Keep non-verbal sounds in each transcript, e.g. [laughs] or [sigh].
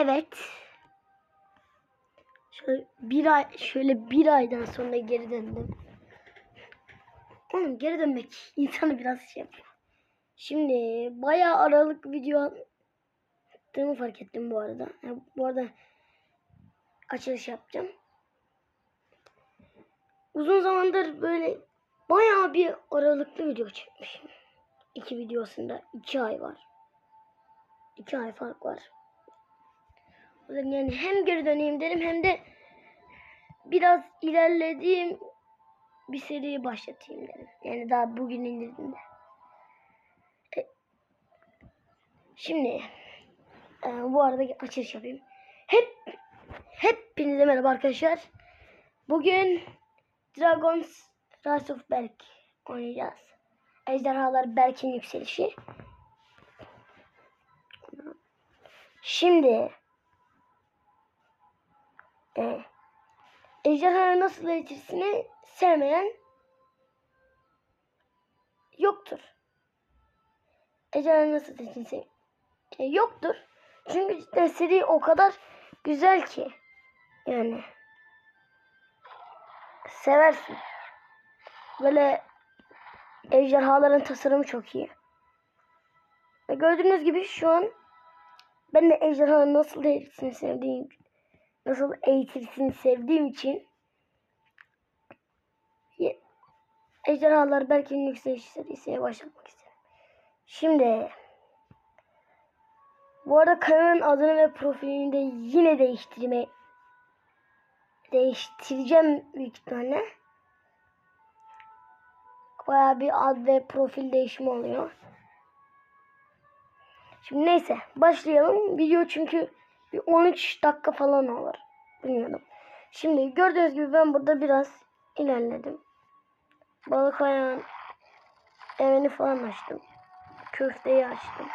Evet. Şöyle bir ay şöyle bir aydan sonra geri döndüm. Oğlum geri dönmek [laughs] insanı biraz şey yapıyor. Şimdi bayağı aralık video attığımı fark ettim bu arada. Yani bu arada açılış yapacağım. Uzun zamandır böyle bayağı bir aralıklı video çekmişim. İki videosunda iki ay var. İki ay fark var. Yani hem geri döneyim dedim hem de biraz ilerlediğim bir seriyi başlatayım dedim. Yani daha bugün indirdim de. E, Şimdi e, bu arada açılış yapayım. Hep hepinize merhaba arkadaşlar. Bugün Dragons Rise of Berk oynayacağız. Ejderhalar Berk'in yükselişi. Şimdi e, nasıl eğitisini sevmeyen yoktur. Ejderha nasıl eğitisini e, yoktur. Çünkü cidden seri o kadar güzel ki. Yani seversin. Böyle ejderhaların tasarımı çok iyi. Ve gördüğünüz gibi şu an ben de ejderhanın nasıl eğitilsin sevdiğim nasıl eğitilsin sevdiğim için ejderhalar belki yükseliş serisiye başlamak istedim. Şimdi bu arada kanalın adını ve profilini de yine değiştirme değiştireceğim büyük ihtimalle. Bayağı bir ad ve profil değişimi oluyor. Şimdi neyse başlayalım. Video çünkü bir 13 dakika falan olur. Bilmiyorum. Şimdi gördüğünüz gibi ben burada biraz ilerledim. Balık ayağın evini falan açtım. Köfteyi açtım.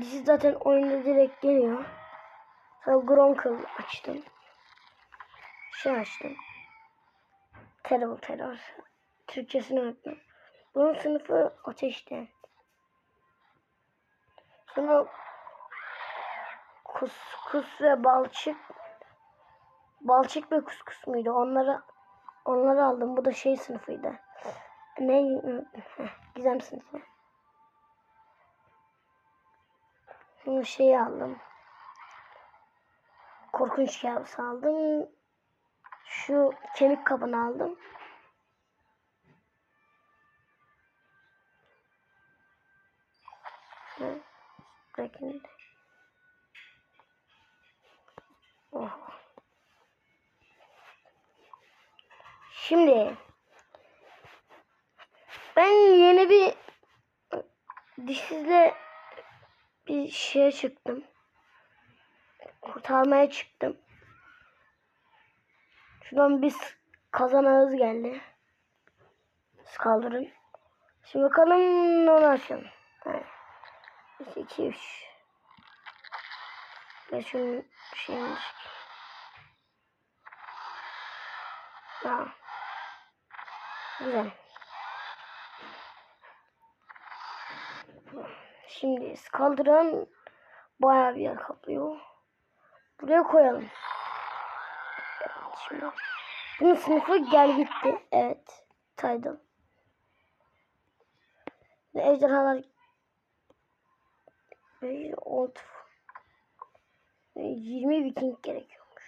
Dizi zaten oyunda direkt geliyor. Sonra Gronkle açtım. Şey açtım. Terrible Terror. Türkçesini unuttum. Bunun sınıfı ateşte. Sonra kuskus ve balçık balçık ve kuskus muydu? Onları onları aldım. Bu da şey sınıfıydı. Ne? Gizem sınıfı. Bunu şeyi aldım. Korkunç kabus aldım. Şu kemik kabını aldım. Şimdi ben yeni bir dişsizle bir şeye çıktım. Kurtarmaya çıktım. Şuradan bir kazan ağız geldi. Siz kaldırın. Şimdi bakalım onu açalım. 1, 2, 3. Ve şunun şeyini çıkayım. Ha. Güzel. Şimdi kaldıran bayağı bir yer kaplıyor. Buraya koyalım. Evet, şimdi. Bunun sınıfı gel gitti. Evet. Saydım. Ve ejderhalar Ve old Ve 20 viking gerekiyormuş.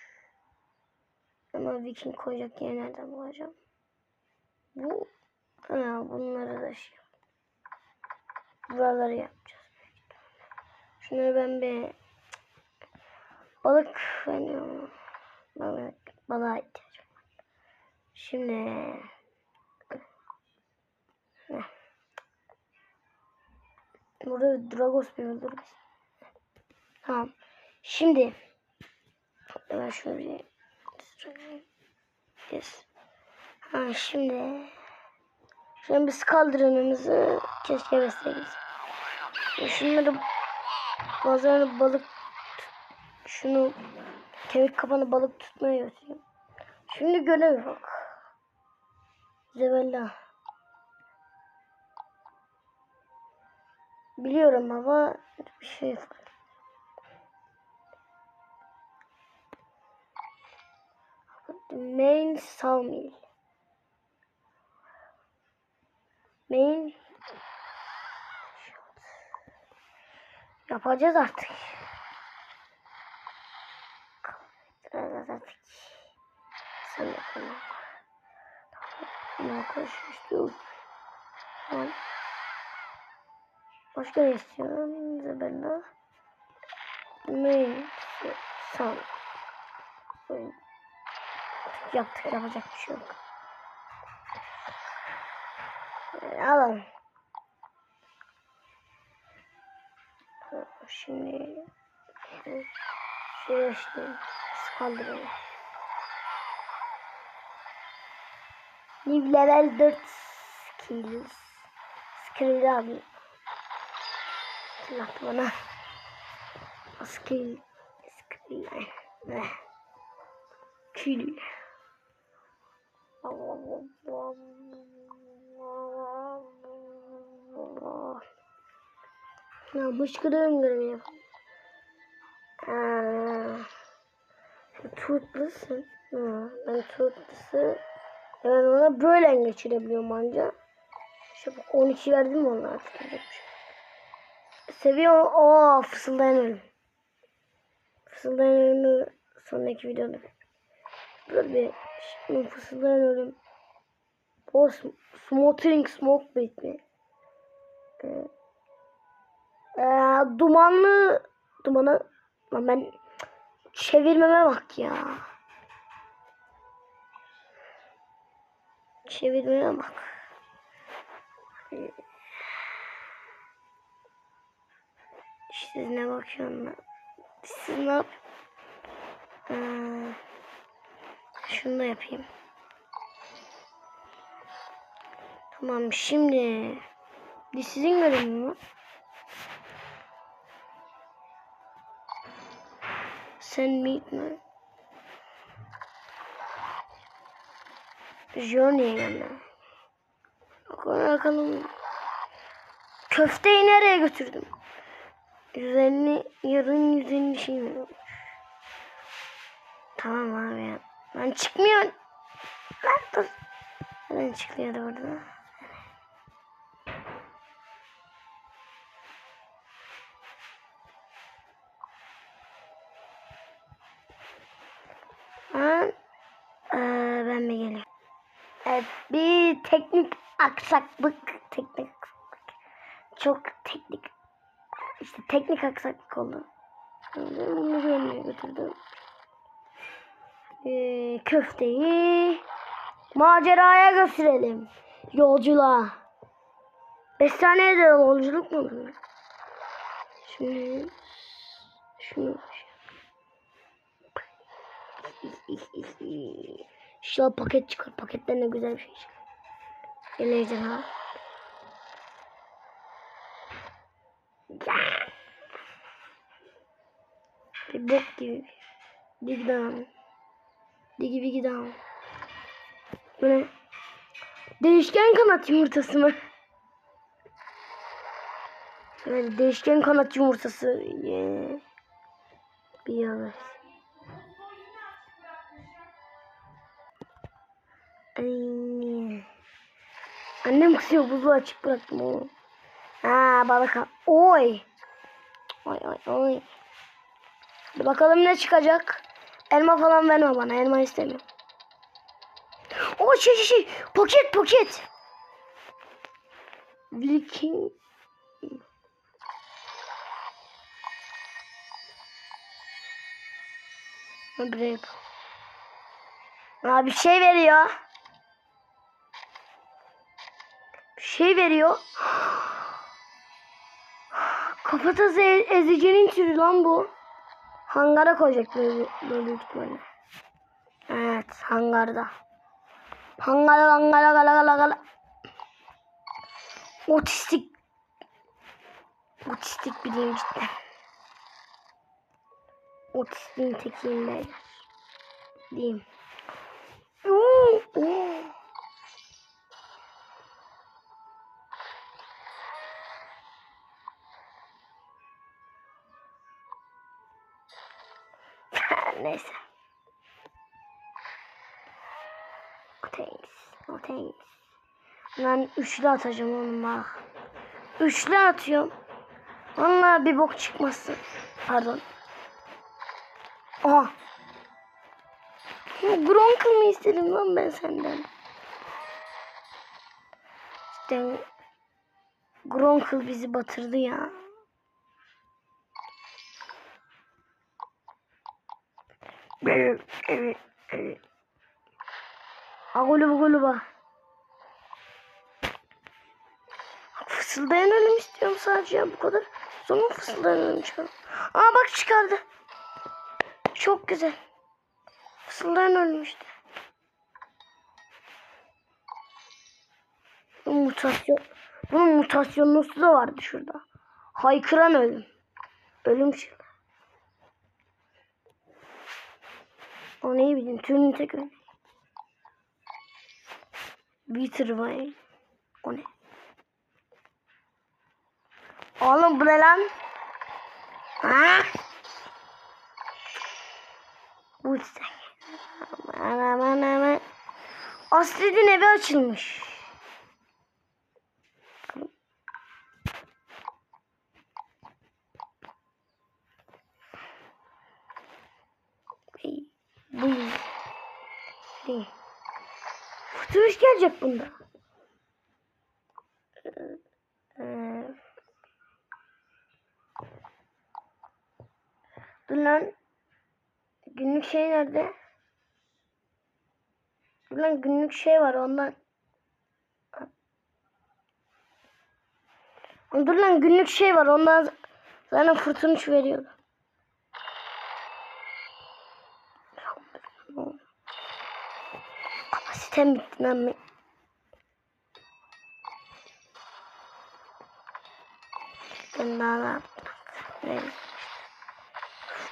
Ama viking koyacak yer nereden bulacağım? Bu ha, bunları da şey Buraları yapacağız. Şunları ben bir balık veriyorum. Balık, balığa ihtiyacım var. Şimdi. Burada Dragos bir öldürürüz. Tamam. Şimdi ben şöyle bir yes. Ha şimdi Şimdi biz kaldırımımızı keşke besleriz. Şunları bazılarını balık şunu kemik kapanı balık tutmaya götürüyorum. Şimdi görev bak. Zebella. Biliyorum ama bir şey yok. Main sawmill. Main yapacağız artık. Biraz artık. Sen yapalım. Ne koşuyorsun? Tamam. Başka ne istiyorum? Isabella. Main son. Yaptık yapacak bir şey yok. Ee, Alalım. Şimdi şuraya işte kaldıralım. New level 4 skills. Skill abi. Hatırlattı bana. Skill. Skill. Kill. Ya hıçkırıyorum yapalım. Aa, Toothless'ın. Ha, ben Toothless'ı ben ona böyle geçirebiliyorum anca. İşte bak 12 verdim mi ona artık? Seviye o fısıldayan ölüm. Fısıldayan ölümü sonraki videoda. Böyle bir şimdi fısıldayan ölüm. O sm- smothering smoke bait? Ee, dumanlı dumana lan ben çevirmeme bak ya. Çevirmeye bak. Siz ne bakıyorsun lan? Siz ne? Ee, şunu da yapayım. Tamam şimdi biz sizin göreviniz mi? Sen meet mi? Journey'e geldim. Bakalım. Köfteyi nereye götürdüm? 150 yarın 150 şey mi? Tamam abi ya. Ben çıkmıyor. Lan dur. Ben çıkıyordu orada. Bir teknik aksaklık. Teknik. Çok teknik. İşte teknik aksaklık oldu. Bunu görmeye götürdüm. Ee, köfteyi maceraya götürelim. Yolculuğa. Beş saniyede yolculuk mu olur? Şimdi şunu İnşallah paket çıkar. Paketten ne güzel bir şey çıkar. Gel ejderha. Bir bok gibi. Dig down. Digi bigi down. Bu ne? Değişken kanat yumurtası mı? Evet, değişken kanat yumurtası. Yeah. Bir yalan. Ay. Annem kısıyor buzu açık bıraktım onu. Ha balık. al- Oy. Oy oy oy. Bir bakalım ne çıkacak. Elma falan verme bana. Elma istemiyorum. O şey şey şey. Poket poket. Viking. Bak. Aa, bir şey veriyor. Şey veriyor. Kafatası e- ezicinin türü lan bu. Hangara koyacak böyle, böyle büyük ihtimalle. Evet hangarda. Hangara hangara gala gala gala. Otistik. Otistik biriyim cidden. Otistin tekiyim. Diyeyim. Oo, oo. Neyse. Thanks. No thanks. Ben üçlü atacağım oğlum bak. Üçlü atıyorum. Vallahi bir bok çıkmasın. Pardon. Aha. Gronk mı istedim lan ben senden? İşte Gronkle bizi batırdı ya. Evet, evet, evet. Agulu bugulu bak. Fısıldayan ölüm istiyorum sadece ya bu kadar. Sonra fısıldayan ölüm çıkar. Aa bak çıkardı. Çok güzel. Fısıldayan ölüm işte. Bunun mutasyon. Bunun mutasyonlusu da vardı şurada. Haykıran ölüm. Ölüm çığlığı. O neyi bileyim. Türünün tek örneği. Withervine. O ne? Oğlum bu ne lan? Ha? Bu. Aman aman aman. Astrid'in evi açılmış. Ey, Bu iyi. Değil. Kurtuluş gelecek bunda. Dur lan. Günlük şey nerede? Dur lan günlük şey var ondan. Dur lan günlük şey var ondan sana fırtınış veriyordu. Daha ne yaptım? Neyse.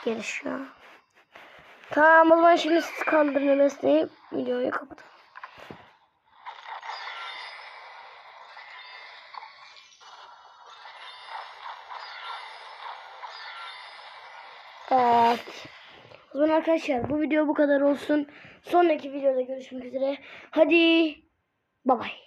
Gelişiyor. Tamam o zaman şimdi siz kaldırın mesleği videoyu kapatalım. Evet. O zaman arkadaşlar bu video bu kadar olsun. Sonraki videoda görüşmek üzere. Hadi. Bay bay.